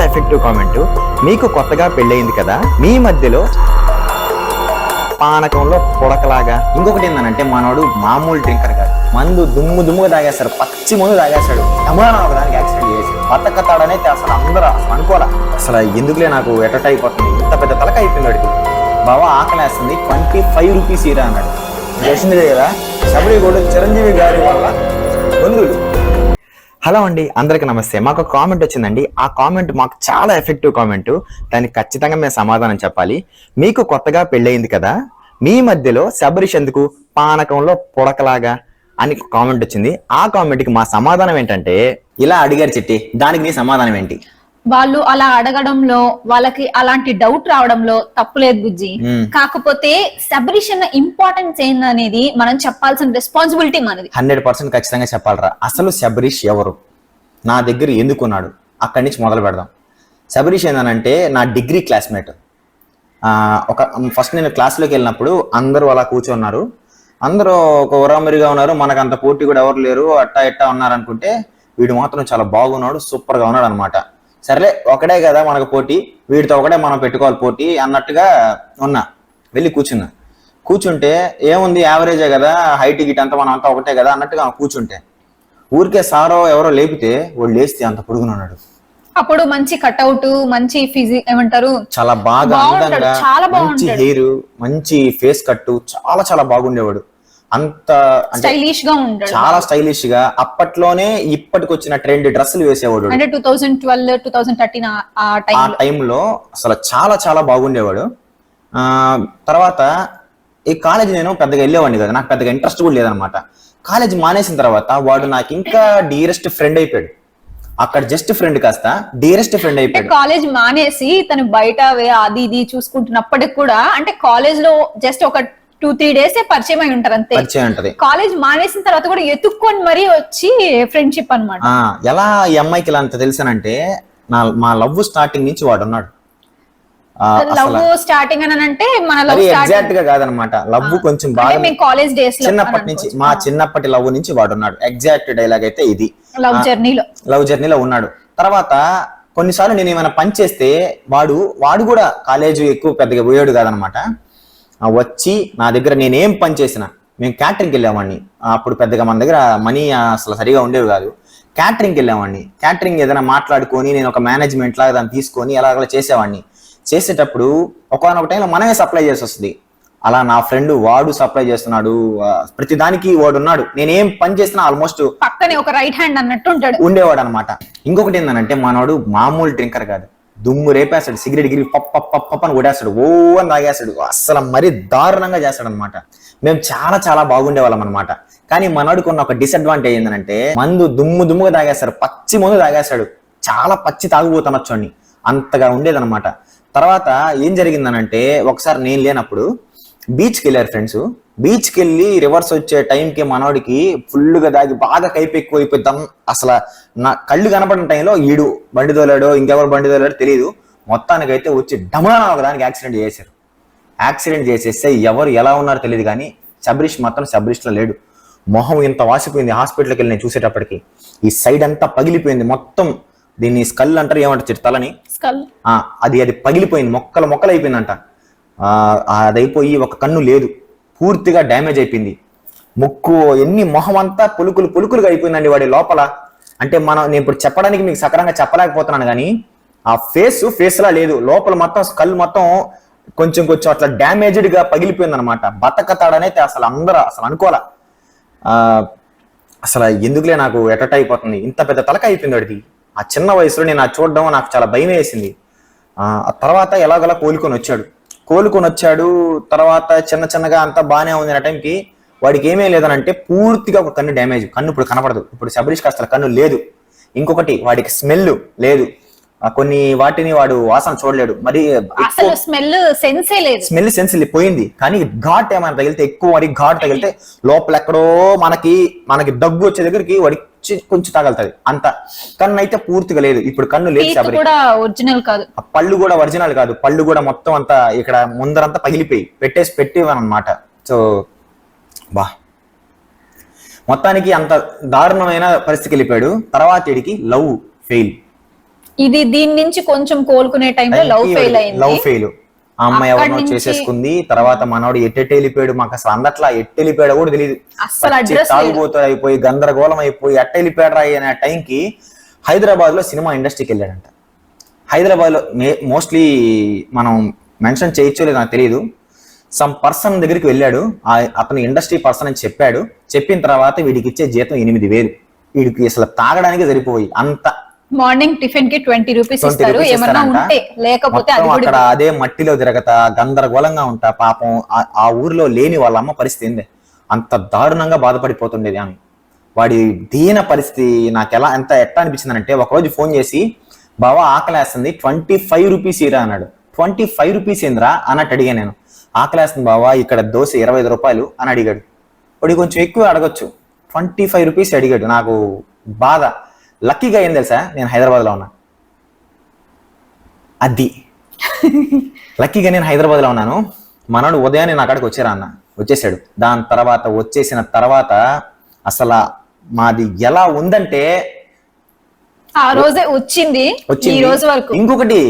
చాలా effective comment మీకు కొత్తగా పెళ్ళయింది కదా మీ మధ్యలో పానకంలో పొడకలాగా. ఇంకొకటి ఏంటంటే మనోడు మామూలు డ్రింకర్ కాదు. మందు దుమ్ము దుమ్ముగా తాగేస్తాడు పచ్చి మందు తాగేస్తాడు. అమ్మాన ఒక దానికి యాక్సిడెంట్ చేసి బతకతాడనైతే అసలు అందరూ అసలు అనుకోలే అసలు ఎందుకులే నాకు ఎటట్ అయిపోతుంది? ఇంత పెద్ద తలక అయిపోయింది వాడికి. బావా ఆకలేస్తుంది. ట్వంటీ ఫైవ్ రూపీస్ ఇరా అన్నాడు. తెలిసింది కదా శబరి గోడు చిరంజీవి గారి వల్ల బంధువులు. హలో అండి అందరికి నమస్తే. మాకు కామెంట్ వచ్చిందండి. ఆ కామెంట్ మాకు చాలా ఎఫెక్టివ్ కామెంట్ దానికి ఖచ్చితంగా మేము సమాధానం చెప్పాలి. మీకు కొత్తగా పెళ్ళయింది కదా మీ మధ్యలో శబరిష్ ఎందుకు పానకంలో పుడకలాగా అని కామెంట్ వచ్చింది. ఆ కామెంట్కి మా సమాధానం ఏంటంటే ఇలా అడిగారు చిట్టి దానికి మీ సమాధానం ఏంటి? వాళ్ళు అలా అడగడంలో వాళ్ళకి అలాంటి డౌట్ రావడంలో తప్పులేదు బుజ్జి. కాకపోతే సబరిషన్ ఇంపార్టెన్స్ ఏందనేది మనం చెప్పాల్సిన రెస్పాన్సిబిలిటీ మనది. హండ్రెడ్ పర్సెంట్ ఖచ్చితంగా చెప్పాలరా. అసలు శబరీష్ ఎవరు? నా దగ్గర ఎందుకున్నాడు అక్కడి నుంచి మొదలు పెడదాం. శబరీష్ ఏంటంటే నా డిగ్రీ క్లాస్మేట్ ఒక ఫస్ట్ నేను క్లాస్లోకి వెళ్ళినప్పుడు అందరూ అలా కూర్చున్నారు. అందరూ ఒక ఉరామరిగా ఉన్నారు. మనకు అంత పోటీ కూడా ఎవరు లేరు. అట్టా ఇట్టా ఉన్నారు అనుకుంటే వీడు మాత్రం చాలా బాగున్నాడు సూపర్గా ఉన్నాడు అనమాట సర్లే ఒకడే కదా మనకు పోటీ వీడితో ఒకటే మనం పెట్టుకోవాలి పోటీ అన్నట్టుగా ఉన్నా. వెళ్ళి కూర్చున్నా. కూర్చుంటే ఏముంది యావరేజే కదా హైట్ గిట్ అంతా మనం అంతా ఒకటే కదా అన్నట్టుగా కూర్చుంటే. ఊరికే సారో ఎవరో లేపితే వాడు లేస్తే అంత పొడుగునున్నాడు అప్పుడు మంచి కట్అవుట్ మంచి ఫిజిక్ ఏమంటారు? చాలా బాగా అందంగా చాలా మంచి. హెయిర్ మంచి ఫేస్ కట్టు చాలా చాలా బాగుండేవాడు. అంత స్టైలిష్గా ఉంటాడు చాలా స్టైలిష్గా అప్పట్లోనే ఇప్పటికి వచ్చిన ట్రెండ్ డ్రెస్సులు వేసేవాడు అంటే two thousand twelve two thousand thirteen ఆ టైంలో అసలు చాలా చాలా బాగుండేవాడు. ఆ తర్వాత ఈ కాలేజ్ నేను పెద్దగా వెళ్ళేవాడిని కదా. నాకు పెద్దగా ఇంట్రెస్ట్ కూడా లేదనమాట. కాలేజ్ మానేసిన తర్వాత వాడు నాకు ఇంకా డియరెస్ట్ ఫ్రెండ్ అయిపోయాడు. అక్కడ జస్ట్ ఫ్రెండ్ కాస్త డియరెస్ట్ ఫ్రెండ్ అయిపోయాడు. కాలేజ్ మానేసి తను బయట అది ఇది చూసుకుంటున్నప్పటికి కూడా అంటే కాలేజ్లో జస్ట్ ఒక టూ త్రీ డేస్ పరిచయం అయి ఉంటారు అంతే. పరిచయం ఉంటది. కాలేజ్ మానేసిన తర్వాత కూడా ఎత్తుక్కొని మరీ వచ్చి ఫ్రెండ్షిప్ అన్నమాట. ఆ ఎలా ఈ అమ్మాయికి ఇలా అంత తెలుసానంటే నా మా లవ్ స్టార్టింగ్ నుంచి వాడు ఉన్నాడు. లవ్ స్టార్టింగ్ అని అంటే మన లవ్ ఎగ్జాక్ట్గా కాదనమాట. లవ్ కొంచెం బాగా మేము కాలేజ్ డేస్ చిన్నప్పటి నుంచి మా చిన్నప్పటి లవ్ నుంచి వాడు ఉన్నాడు. ఎగ్జాక్ట్ డైలాగ్ అయితే ఇది. లవ్ జర్నీలో. లవ్ జర్నీలో ఉన్నాడు. తర్వాత కొన్నిసార్లు నేను ఏమైనా పని చేస్తే వాడు వాడు కూడా కాలేజ్ ఎక్కువ పెద్దగా పోయాడు కాదనమాట. వచ్చి నా దగ్గర నేనేం పని చేసినా మేము క్యాటరింగ్కి వెళ్ళామండి అప్పుడు పెద్దగా మన దగ్గర మనీ అసలు సరిగా ఉండేవి కాదు. క్యాటరింగ్కి వెళ్ళామండి క్యాటరింగ్ ఏదైనా మాట్లాడుకొని నేను ఒక మేనేజ్మెంట్ లాగా దాన్ని తీసుకొని అలా అలా చేసేవాడిని. చేసేటప్పుడు ఒకనొక టైంలో మనమే సప్లై చేసి వస్తుంది. అలా నా ఫ్రెండ్ వాడు సప్లై చేస్తున్నాడు. ప్రతి దానికి వాడు ఉన్నాడు. నేనేం పని చేసినా ఆల్మోస్ట్ పక్కనే ఒక రైట్ హ్యాండ్ అన్నట్టు ఉంటాడు. ఉండేవాడు అనమాట ఇంకొకటి ఏంటంటే మనోడు మామూలు డ్రింకర్ కాదు. దుమ్ము రేపేస్తాడు సిగరెట్ గిరి పప్ప పప్ప అని కొడేస్తాడు ఓ అని తాగేస్తాడు అసలు మరీ దారుణంగా చేస్తాడు అనమాట మేము చాలా చాలా బాగుండేవాళ్ళం అనమాట కానీ మనడుకున్న ఒక డిసడ్వాంటేజ్ ఏంటంటే మందు దుమ్ము దుమ్ముగా తాగేస్తాడు పచ్చి మందు తాగేస్తాడు. చాలా పచ్చి తాగుపోతానొచ్చండి అంతగా ఉండేదన్నమాట. తర్వాత ఏం జరిగిందనంటే ఒకసారి నేను లేనప్పుడు బీచ్కి వెళ్ళారు ఫ్రెండ్స్ బీచ్కి వెళ్ళి రివర్స్ వచ్చే టైంకి మనోడికి ఫుల్గా దాగి బాగా కైపు ఎక్కువ అసలు నా కళ్ళు కనపడిన టైంలో ఈడు బండి తోలాడో ఇంకెవరు బండి తోలాడో తెలియదు మొత్తానికైతే వచ్చి డమానా ఒక దానికి యాక్సిడెంట్ చేశారు. యాక్సిడెంట్ చేసేస్తే ఎవరు ఎలా ఉన్నారో తెలియదు కానీ శబరీష్ మాత్రం శబరీష్లో లేడు. మొహం ఇంత వాసిపోయింది హాస్పిటల్కి వెళ్ళి నేను చూసేటప్పటికి. ఈ సైడ్ అంతా పగిలిపోయింది మొత్తం. దీన్ని స్కల్ అంటారు ఏమంటారు తలని? అది అది పగిలిపోయింది మొక్కలు మొక్కలు అయిపోయిందంట ఆ, అది అయిపోయి ఒక కన్ను లేదు. పూర్తిగా డ్యామేజ్ అయిపోయింది. ముక్కు ఎన్ని మొహం అంతా పులుకులు పులుకులుగా అయిపోయిందండి వాడి లోపల. అంటే మనం నేను ఇప్పుడు చెప్పడానికి మీకు సకరంగా చెప్పలేకపోతున్నాను కానీ ఆ ఫేస్ ఫేస్లా లేదు. లోపల మొత్తం స్కల్ మొత్తం కొంచెం కొంచెం అట్లా డ్యామేజ్డ్గా పగిలిపోయింది అనమాట బతకతాడనైతే అసలు అందరూ అసలు అనుకోలే అసలు ఎందుకులే నాకు ఎటట్ అయిపోతుంది. ఇంత పెద్ద తలక అయిపోయింది వాడిది ఆ చిన్న వయసులో నేను ఆ చూడడం నాకు చాలా భయం వేసింది ఆ ఆ తర్వాత ఎలాగోలా కోలుకొని వచ్చాడు. కోలుకొని వచ్చాడు తర్వాత చిన్న చిన్నగా అంతా బాగానే ఉంది ఆ టైంకి వాడికి ఏమీ లేదనంటే పూర్తిగా ఒక కన్ను డ్యామేజ్. కన్ను ఇప్పుడు కనపడదు. ఇప్పుడు శబరీష్కి అసలు కన్ను లేదు. ఇంకొకటి వాడికి స్మెల్ లేదు. కొన్ని వాటిని వాడు వాసన చూడలేడు. మరి అసలు స్మెల్ సెన్సే లేదు. స్మెల్ సెన్స్ పోయింది. కానీ ఘాట్ ఏమైనా తగిలితే ఎక్కువ మరి ఘాట్ తగిలితే లోపల ఎక్కడో మనకి మనకి దగ్గు వచ్చే దగ్గరికి వాడికి కొంచెం తగలుతుంది అంత కన్ను అయితే పూర్తిగా లేదు. ఇప్పుడు కన్ను లేదు కూడా ఒరిజినల్ కాదు. పళ్ళు కూడా ఒరిజినల్ కాదు. పళ్ళు కూడా మొత్తం అంతా ఇక్కడ ముందరంతా పగిలిపోయి పెట్టేసి పెట్టేవన్నమాట. సో బా. మొత్తానికి అంత దారుణమైన పరిస్థితికి వెళ్ళిపోయాడు. తర్వాత వీడికి లవ్ ఫెయిల్ ఇది దీని నుంచి కొంచెం కోలుకునే టైంలో లవ్ ఫెయిల్ అయింది. లవ్ ఫెయిల్ ఆ అమ్మాయి ఎవరినో చేసేసుకుంది తర్వాత మనోడు ఎట్టెట్టు వెళ్ళిపోయాడు మాకు అసలు అందట్లా ఎట్టు వెళ్ళిపోయాడో కూడా తెలియదు తాగుబోతు అయిపోయి గందరగోళం అయిపోయి ఎట్ట వెళ్ళిపోయాడు అనే టైంకి హైదరాబాద్లో సినిమా ఇండస్ట్రీకి వెళ్ళాడంట. హైదరాబాద్లో మోస్ట్లీ మనం మెన్షన్ చేయొచ్చో లేదో నాకు తెలియదు సమ్ పర్సన్ దగ్గరికి వెళ్ళాడు ఆ- అతను ఇండస్ట్రీ పర్సన్ అని చెప్పాడు. చెప్పిన తర్వాత వీడికి ఇచ్చే జీతం ఎనిమిది వేలు. వీడికి అసలు తాగడానికి సరిపోయి అంత మార్నింగ్ టిఫిన్కి ట్వంటీ రూపీస్ 20 ఇస్తారు. ఏమన్నా. ఉంటే లేకపోతే అక్కడ అదే మట్టిలో తిరగతా గందరగోళంగా ఉంటా పాపం ఆ- ఊర్లో లేని వాళ్ళ అమ్మ పరిస్థితి ఏంది? అంత దారుణంగా బాధపడిపోతుండేది ఆమె. వాడి దీన పరిస్థితి నాకు ఎలా ఎంత ఎట్లా అనిపించిందంటే ఒకరోజు ఫోన్ చేసి బావా ఆకలేస్తుంది ట్వంటీ ఫైవ్ రూపీస్ ఇరా అన్నాడు. ట్వంటీ ఫైవ్ రూపీస్ ఏందిరా? అన్నట్టు అడిగా నేను. ఆకలేస్తుంది బావా ఇక్కడ దోశ ఇరవై ఐదు రూపాయలు అని అడిగాడు. వాడు కొంచెం ఎక్కువ అడగొచ్చు. ట్వంటీ ఫైవ్ రూపీస్ అడిగాడు. నాకు బాధ. లక్కీగా ఏం తెలుసా? నేను హైదరాబాద్లో ఉన్నా. అది. లక్కీగా నేను హైదరాబాద్లో ఉన్నాను. మనోడు ఉదయాన్నే నా కాడికి వచ్చారా అన్న? వచ్చేసాడు. దాని తర్వాత వచ్చేసిన తర్వాత అసలు మాది ఎలా ఉందంటే ఆ రోజే వచ్చింది ఈ రోజు వరకు. ఇంకొకటి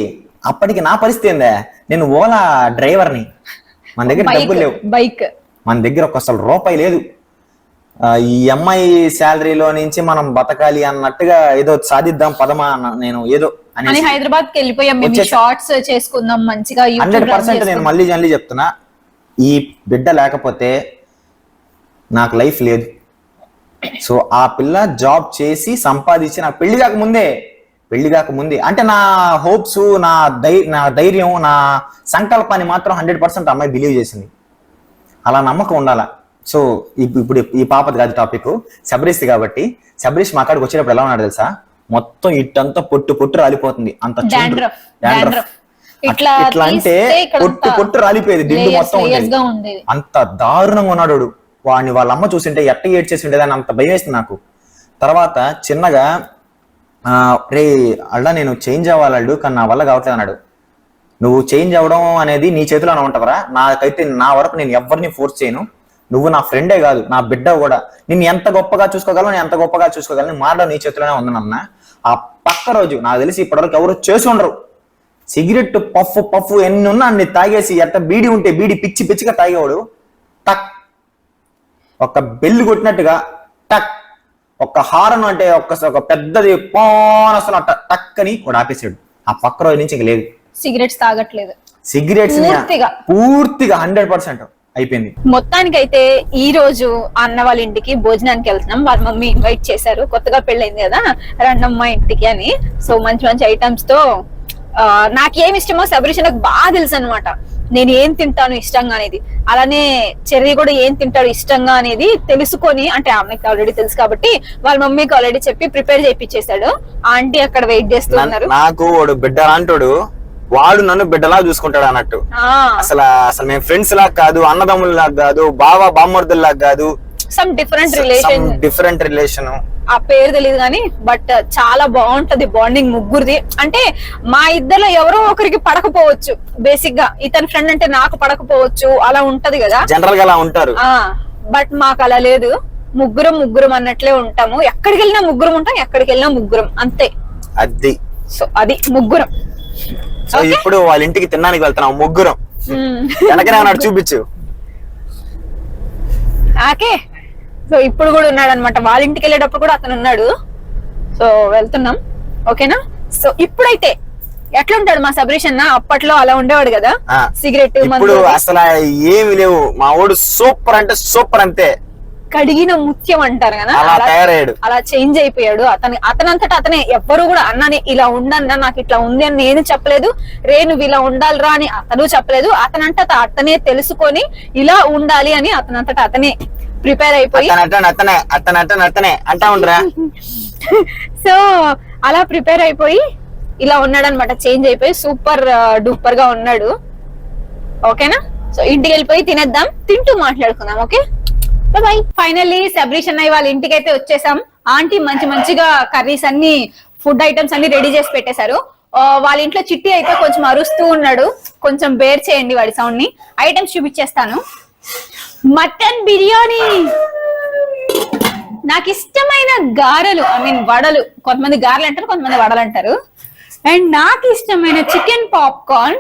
అప్పటికి నా పరిస్థితి ఏందే? నేను ఓలా డ్రైవర్ని. మన దగ్గర డబ్బులు లేవు. బైక్. మన దగ్గర ఒక అసలు రూపాయి లేదు. ఈ అమ్మాయి శాలరీలో నుంచి మనం బతకాలి అన్నట్టుగా ఏదో సాధిద్దాం పదమా అన్న నేను ఏదో అని హైదరాబాద్కి వెళ్ళిపోయాం. షార్ట్స్ చేసుకుందాం మంచిగా హండ్రెడ్ పర్సెంట్ నేను. మళ్ళీ మళ్ళీ చెప్తున్నా. ఈ బిడ్డ లేకపోతే నాకు లైఫ్ లేదు. సో ఆ పిల్ల జాబ్ చేసి సంపాదించి నాకు పెళ్ళి కాక ముందే పెళ్ళి కాక ముందే అంటే నా హోప్స్ నా ధై నా ధైర్యం నా సంకల్పాన్ని మాత్రం హండ్రెడ్ పర్సెంట్ అమ్మాయి బిలీవ్ చేసింది. అలా నమ్మకం ఉండాలా? సో ఇప్- ఇప్పుడు ఈ పాపది కాదు టాపిక్ శబరీష్ కాబట్టి శబరీష్ మా కాడికి వచ్చేటప్పుడు ఎలా ఉన్నాడు తెలుసా? మొత్తం ఇట్టంతా పొట్టు పొట్టు రాలిపోతుంది. అంత. ఇట్లా అంటే పొట్టు పొట్టు రాలిపోయేది దిండు మొత్తం ఉండేది. అంత దారుణంగా ఉన్నాడు వాడు. వాడిని వాళ్ళ అమ్మ చూసింటే ఎట్ట ఏడ్చేసి ఉండేదని అంత భయం వేస్తుంది నాకు. తర్వాత చిన్నగా ఆ, రే అల్లా నేను చేంజ్ అవ్వాలడు కానీ నా వల్ల కావట్లేదు అన్నాడు. నువ్వు చేంజ్ అవ్వడం అనేది నీ చేతిలోనే ఉంటవరా నాకైతే నా వరకు నేను ఎవరిని ఫోర్స్ చేయను. నువ్వు నా ఫ్రెండే కాదు నా బిడ్డ కూడా. నిన్ను ఎంత గొప్పగా చూసుకోగలను నేను ఎంత గొప్పగా చూసుకోగలను మారడం నీ చేతిలోనే ఉంది నాన్న. ఆ పక్క రోజు నాకు తెలిసి ఇప్పటివరకు ఎవరు చేసి ఉండరు. సిగరెట్ పఫ్ పఫ్ ఎన్ని ఉన్నా అన్ని తాగేసి ఎట్ట బీడి ఉంటే బీడి పిచ్చి పిచ్చిగా తాగేవాడు. టక్. ఒక బెల్లు కొట్టినట్టుగా టక్. ఒక హారన్ అంటే ఒక ఒక పెద్దది పాన్ అసలు టక్ అని వాడు ఆపేసాడు. ఆ పక్క రోజు నుంచి ఇంక లేదు. సిగరెట్స్ తాగట్లేదు. సిగరెట్స్. పూర్తిగా హండ్రెడ్ పర్సెంట్. అయిపోయింది. మొత్తానికైతే ఈ రోజు అన్న వాళ్ళ ఇంటికి భోజనానికి వెళ్తున్నాం. వాళ్ళ మమ్మీ ఇన్వైట్ చేశారు. కొత్తగా పెళ్ళైంది కదా? రండమ్మ ఇంటికి అని. సో మంచి మంచి ఐటమ్స్తో ఆ, నాకేం ఇష్టమో శబరీష్ నాకు బాగా తెలుసు అనమాట నేను ఏం తింటాను ఇష్టంగా అనేది. అలానే చెర్రీ కూడా ఏం తింటాడు ఇష్టంగా అనేది తెలుసుకొని అంటే ఆమెకి ఆల్రెడీ తెలుసు కాబట్టి వాళ్ళ మమ్మీకి ఆల్రెడీ చెప్పి ప్రిపేర్ చేయించేశాడు ఆంటీ అక్కడ వెయిట్ చేస్తూ ఉన్నారు. నాకు వాడు బిడ్డ లాంటోడు వాడు నన్ను బిడ్డలా చూసుకుంటాడు అన్నట్టు. అసలు అసలు మేము ఫ్రెండ్స్ లాగా కాదు అన్నదమ్ముల కాదు బావ బామ్మర్దుల్లాగా కాదు. Some different relation different relation ఆ పేరు తెలియదు కానీ బట్ చాలా బాగుంటది బాండింగ్ ముగ్గురిది. అంటే మా ఇద్దరు ఎవరో ఒకరికి పడకపోవచ్చు. బేసిక్గా ఇతని ఫ్రెండ్ అంటే నాకు పడకపోవచ్చు అలా ఉంటది కదా. జనరల్గా అలా ఉంటారు. ఆ బట్ మాకు అలా లేదు. ముగ్గురం ముగ్గురం అన్నట్లే ఉంటాము. ఎక్కడికి వెళ్ళినా ముగ్గురం ఉంటాం ఎక్కడికి వెళ్ళినా ముగ్గురం. అంతే. అది. సో అది ముగ్గురం. సో ఇప్పుడు వాళ్ళ ఇంటికి తినడానికి వెళ్తున్నాం ముగ్గురం. మ్మ్. వెనకనే ఉన్నాడు చూపించు. ఓకే సో ఇప్పుడు కూడా ఉన్నాడు అనమాట వాళ్ళ ఇంటికి వెళ్ళేటప్పుడు కూడా అతను ఉన్నాడు. సో వెళ్తున్నాం. ఓకేనా? సో ఇప్పుడైతే ఎట్లుంటాడు మా సబరీష్ అన్న? అప్పట్లో అలా ఉండేవాడు కదా. సిగరెట్ ఇప్పుడు అసలు ఏమి లేవు. మా వాడు సూపర్ అంటే సూపర్ అంతే. కడిగిన ముత్యం అంటారు కదా? అలా చేంజ్ అయిపోయాడు. అతని అతనంతట అతనే ఎవ్వరు కూడా అన్నని ఇలా ఉండన్నా నాకు ఇట్లా ఉంది అని నేను చెప్పలేదు. రే నువ్వు ఇలా ఉండాలిరా అని అతను చెప్పలేదు. అతనంతట అతనే తెలుసుకొని ఇలా ఉండాలి అని అతనంతట అతనే ప్రిపేర్ అయిపోయి అతను అతను అతనే అతను అతను అతనే అంటా ఉండరా. సో అలా ప్రిపేర్ అయిపోయి ఇలా ఉన్నాడు అనమాట చేంజ్ అయిపోయి సూపర్ డూపర్గా ఉన్నాడు. ఓకేనా? సో ఇంటికి వెళ్ళిపోయి తినేద్దాం. తింటూ మాట్లాడుకుందాం ఓకే? బాయ్ ఫైనల్లీ సబ్రీష్ అన్నయ్య వాళ్ళ ఇంటికి అయితే వచ్చేసాం. ఆంటీ మంచి మంచిగా కర్రీస్ అన్ని ఫుడ్ ఐటమ్స్ అన్ని రెడీ చేసి పెట్టేశారు. వాళ్ళ ఇంట్లో చిట్టి అయితే కొంచెం అరుస్తూ ఉన్నాడు. కొంచెం బేర్ చేయండి వాడి సౌండ్ని. ఐటమ్స్ చూపించేస్తాను. మటన్ బిర్యానీ. నాకు ఇష్టమైన గారెలు ఐ మీన్ వడలు. కొంతమంది గారెలు అంటారు కొంతమంది వడలు అంటారు. అండ్ నాకు ఇష్టమైన చికెన్ పాప్కార్న్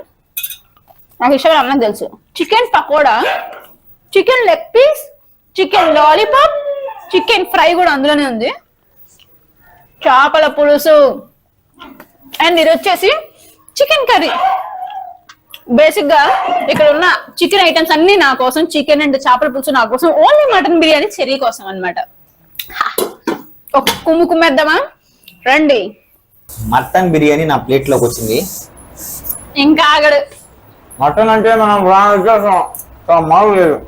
నాకు ఇష్టమైన అమ్మని తెలుసు. Chicken pakoda. Chicken leg piece chicken lollipop chicken fry కూడా అందులోనే ఉంది. చేపల పులుసు. అండ్ ఇది వచ్చేసి చికెన్ కర్రీ బేసిక్గా ఇక్కడ ఉన్న చికెన్ ఐటమ్స్ అన్ని నా కోసం చికెన్ అండ్ చేపల పులుసు నా కోసం ఓన్లీ మటన్ బిర్యానీ చెరీ కోసం అన్నమాట. ఒక కుమ్ము కుమ్మేద్దామా? రండి. మటన్ బిర్యానీ నా ప్లేట్లోకి వచ్చింది. ఇంకా ఆగడు. మటన్ అంటే మనం లేదు.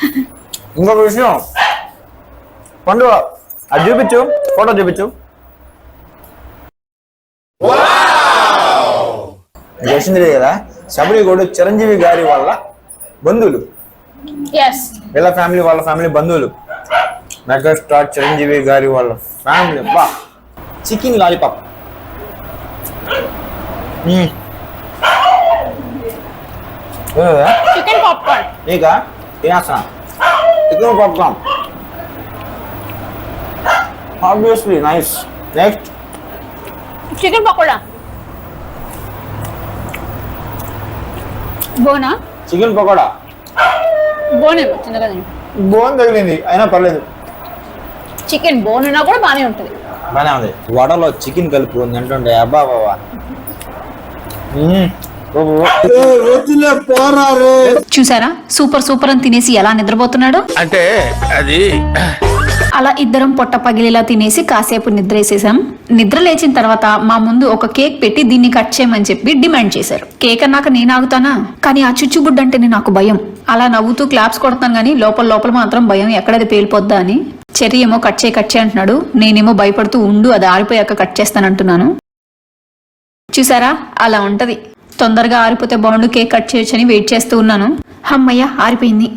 ఇంకొక విషయం. పండు అది చూపించు ఫోటో చూపించు. తెలిసింది కదా? శబరి గౌడ్ చిరంజీవి గారి వాళ్ళ బంధువులు. వీళ్ళ ఫ్యామిలీ వాళ్ళ ఫ్యామిలీ బంధువులు. మెగాస్టార్ చిరంజీవి గారి వాళ్ళ ఫ్యామిలీ బా చికెన్ లాలీపాప్. చికెన్ పాప్కార్న్ ఇక తినేస్తున్నా. Chicken popcorn obviously nice next chicken pakoda? బోనా? Chicken pakoda? బోనే చిన్నగా. బోన్ తగిలింది అయినా పర్లేదు. చికెన్ బోన్ ఉన్నా కూడా బానే ఉంటుంది. బాగానే ఉంది. వడలో చికెన్ కలుపు ఉంది అంటుండే అబ్బా బాబా చూసారా? సూపర్ సూపర్ అని తినేసి ఎలా నిద్రపోతున్నాడు? అంటే అది అలా ఇద్దరం పొట్ట పగిలేలా తినేసి కాసేపు నిద్రేసేసాం. నిద్ర లేచిన తర్వాత మా ముందు ఒక కేక్ పెట్టి దీన్ని కట్ చేయమని చెప్పి డిమాండ్ చేశారు. కేక్ అన్నాక నేను ఆగుతానా? కానీ ఆ చుచ్చుబుడ్డ అంటేనే నాకు భయం. అలా నవ్వుతూ క్లాప్స్ కొడతాను కానీ లోపల లోపల మాత్రం భయం ఎక్కడది పేలిపోద్దా అని. చెర్రీ ఏమో కట్ చేయి కట్ చేయి అంటున్నాడు. నేనేమో భయపడుతూ ఉండు అది ఆరిపోయాక కట్ చేస్తానంటున్నాను. చూసారా? అలా ఉంటది. తొందరగా ఆరిపోతే బాగుండు కేక్ కట్ చేయొచ్చని వెయిట్ చేస్తూ ఉన్నాను. అమ్మయ్య ఆరిపోయింది.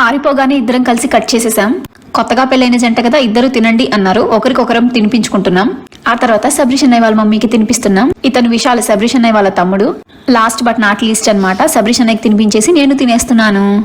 ఆరిపోగానే ఇద్దరం కలిసి కట్ చేసేసాం కొత్తగా పెళ్ళైన జంట కదా ఇద్దరు తినండి అన్నారు. ఒకరికొకరం తినిపించుకుంటున్నాం. ఆ తర్వాత సబ్రీష్ అన్నయ్య వాళ్ళ మమ్మీకి తినిపిస్తున్నాం. ఇతను విశాల్ సబ్రీష్ అన్నయ్య వాళ్ళ తమ్ముడు. లాస్ట్ బట్ నాట్ లీస్ట్ అన్నమాట సబ్రీష్ అన్నయ్యకి తినిపించేసి నేను తినేస్తున్నాను.